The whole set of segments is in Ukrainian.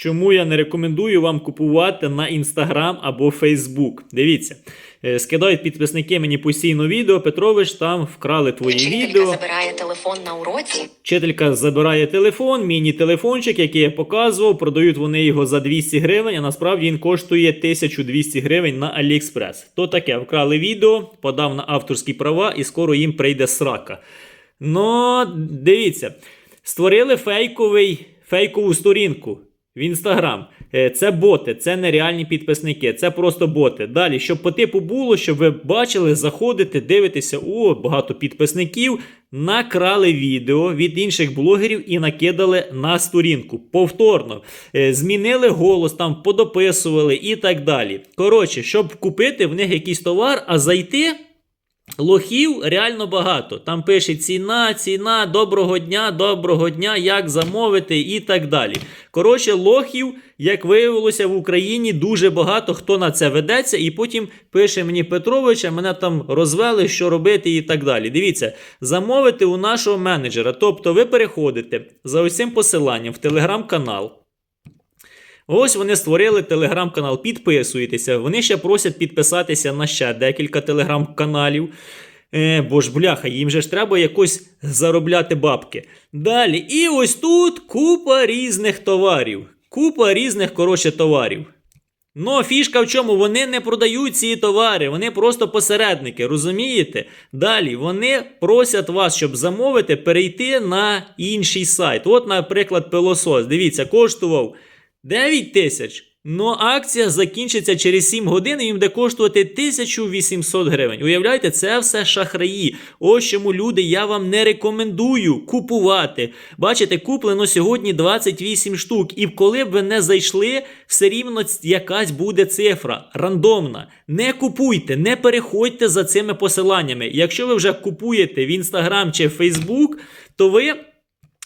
Чому я не рекомендую вам купувати на Instagram або Facebook? Дивіться, е, скидають підписники мені постійно відео. Петрович, там вкрали твої Вчителька відео. забирає телефон на уроці. Вчителька забирає телефон, міні-телефончик, який я показував. Продають вони його за 200 гривень, а насправді він коштує 1200 гривень на AliExpress. То таке, вкрали відео, подав на авторські права, і скоро їм прийде срака. Ну, дивіться, створили фейковий, фейкову сторінку в Інстаграм. Е, Це боти, це нереальні підписники, це просто боти. Далі, щоб по типу було, щоб ви бачили, заходите, дивитеся, о, багато підписників, накрали відео від інших блогерів і накидали на сторінку. Повторно. Е, Змінили голос, там подописували і так далі. Коротше, щоб купити в них якийсь товар, а зайти. Лохів реально багато. Там пише ціна, ціна, доброго дня, доброго дня, як замовити і так далі. Коротше, лохів, як виявилося, в Україні дуже багато хто на це ведеться, і потім пише мені Петрович, а мене там розвели, що робити і так далі. Дивіться, замовити у нашого менеджера. Тобто ви переходите за цим посиланням в телеграм-канал. Ось вони створили телеграм-канал, підписуєтеся. Вони ще просять підписатися на ще декілька телеграм-каналів. Е, бо ж бляха, їм же ж треба якось заробляти бабки. Далі, і ось тут купа різних товарів. Купа різних, коротше, товарів. Ну, фішка в чому? Вони не продають ці товари, вони просто посередники, розумієте? Далі вони просять вас, щоб замовити, перейти на інший сайт. От, наприклад, пилосос. Дивіться, коштував 9 тисяч. Ну, акція закінчиться через 7 годин і їм буде коштувати 1800 гривень. Уявляєте, це все шахраї. Ось чому люди, я вам не рекомендую купувати. Бачите, куплено сьогодні 28 штук. І коли б ви не зайшли, все рівно якась буде цифра рандомна. Не купуйте, не переходьте за цими посиланнями. Якщо ви вже купуєте в Instagram чи Facebook, то ви.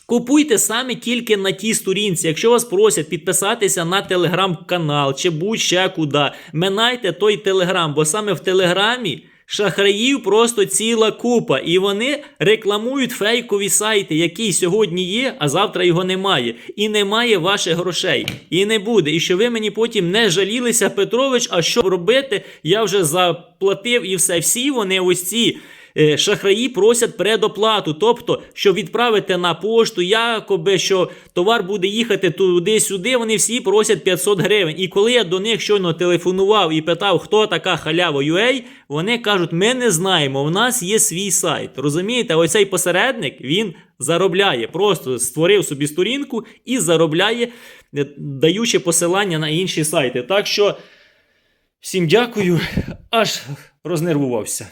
Купуйте саме тільки на тій сторінці. Якщо вас просять підписатися на телеграм-канал чи будь-ще куди, минайте той телеграм, бо саме в телеграмі шахраїв просто ціла купа. І вони рекламують фейкові сайти, які сьогодні є, а завтра його немає. І немає ваших грошей. І не буде. І що ви мені потім не жалілися, Петрович, а що робити? Я вже заплатив і все. Всі вони ось ці. Е, Шахраї просять предоплату, тобто, що відправити на пошту, якоби що товар буде їхати туди-сюди, вони всі просять 500 гривень. І коли я до них щойно телефонував і питав, хто така халява UA, вони кажуть, ми не знаємо, у нас є свій сайт. Розумієте, ось цей посередник він заробляє, просто створив собі сторінку і заробляє, е, даючи посилання на інші сайти. Так що всім дякую, аж рознервувався.